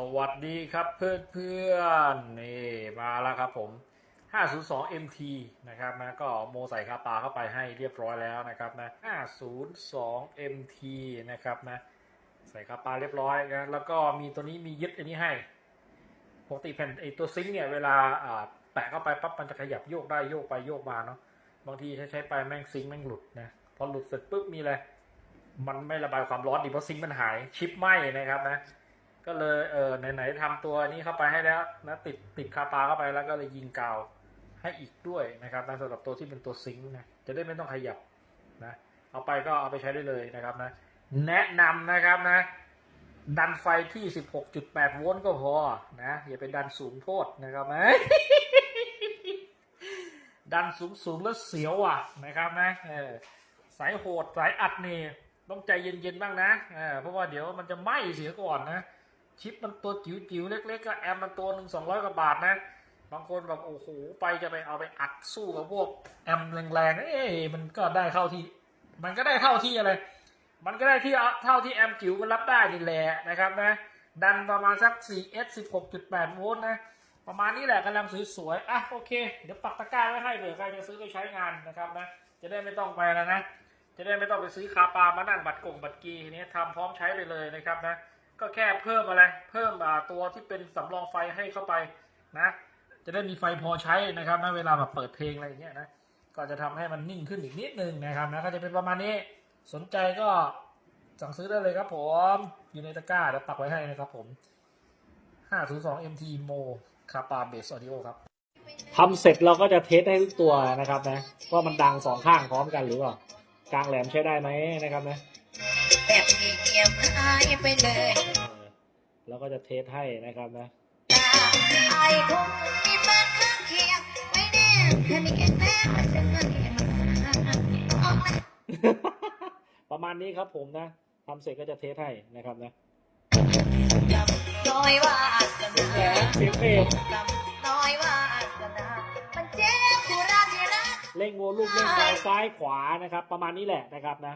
สวัสดีครับเพื่อนเพื่อนๆนี่มาแล้วครับผม 502 MT นะครับนะก็โมใส่คาปาเข้าไปให้เรียบร้อยแล้วนะครับนะ 502 MT นะครับนะใส่คาปาเรียบร้อยนะแล้วก็มีตัวนี้มียึดอันนี้ให้ปกติแผ่นไอตัวซิงค์เนี่ยเวลาแปะเข้าไปปั๊บมันจะขยับโยกได้โยกไปโยกมาเนาะบางทีใช้ใช้ไปแม่งซิงค์แม่งหลุดนะพอหลุดเสร็จปุ๊บมีอะไรมันไม่ระบายความร้อนดีเพราะซิงค์มันหายชิปไหมนะครับนะ ก็เลยเออไหนๆทำตัวนี้เข้าไปให้แล้วนะติดติดคาปาเข้าไปแล้วก็เลยยิงกาวให้อีกด้วยนะครับนะสำหรับตัวที่เป็นตัวซิงค์นะจะได้ไม่ต้องขยับนะเอาไปก็เอาไปใช้ได้เลยนะครับนะแนะนำนะครับนะ ดันไฟที่ 16.8 โวลต์ก็พอนะอย่าไปดันสูงโพดนะครับนะดันสูงสูงๆแล้วเสียวอะนะครับนะสายโหดสายอัดนี่ต้องใจเย็นๆบ้างนะเพราะว่าเดี๋ยวมันจะไหม้เสียก่อนนะ ชิปมันตัวจิ๋วๆเล็กๆก็แอมมันตัวหนึ่งสองร้อยกว่าบาทนะ บางคนแบบโอ้โหไปจะไปเอาไปอัดสู้กับพวกแอมแรงๆเอ๊ะมันก็ได้เข้าที่ มันก็ได้เท่าที่อะไร มันก็ได้ที่เอาเท่าที่แอมจิ๋วมันรับได้นี่แหละนะครับนะ ดันประมาณสัก 4S 16.8 โวลต์นะ ประมาณนี้แหละกำลังสวยๆอะโอเค เดี๋ยวปักตะกร้าไว้ให้เผื่อใครจะซื้อไปใช้งานนะครับนะ จะได้ไม่ต้องไปแล้วนะ จะได้ไม่ต้องไปซื้อคาปามานั่งบัตรกงบัตรกีทีนี้ทำพร้อมใช้ไปเลยนะครับนะ ก็แค่เพิ่มอะไร เพิ่มตัวที่เป็นสำรองไฟให้เข้าไปนะ จะได้มีไฟพอใช้นะครับนะเวลาแบบเปิดเพลงอะไรอย่างเงี้ยนะ ก็จะทำให้มันนิ่งขึ้นอีกนิดนึงนะครับนะก็จะเป็นประมาณนี้ สนใจก็สั่งซื้อได้เลยครับผม อยู่ในตะกร้าเดี๋ยวปักไว้ให้นะครับผม 502 MT Mo คาปาเบสออดิโอครับทำเสร็จเราก็จะเทสให้ทุกตัวนะครับนะว่ามันดังสองข้างพร้อมกันหรือเปล่ากลางแหลมใช้ได้ไหมนะครับนะ แบบนี้เงียบหายไปเลยเออเราก็จะเทสให้นะครับนะตาไอ้คงมีแฟนข้างเคียงไม่แน่แค่มีแค่แน่มันจะเงินเองออกเลยประมาณนี้ครับผมนะทำเสร็จก็จะเทสให้นะครับนะน้อยว่าสนาแหมเสียงเพลงน้อยว่าสนามันเจ็บกูรักที่รักเร่งโวลูมเร่งซ้ายซ้ายขวานะครับ ประมาณนี้แหละนะครับนะ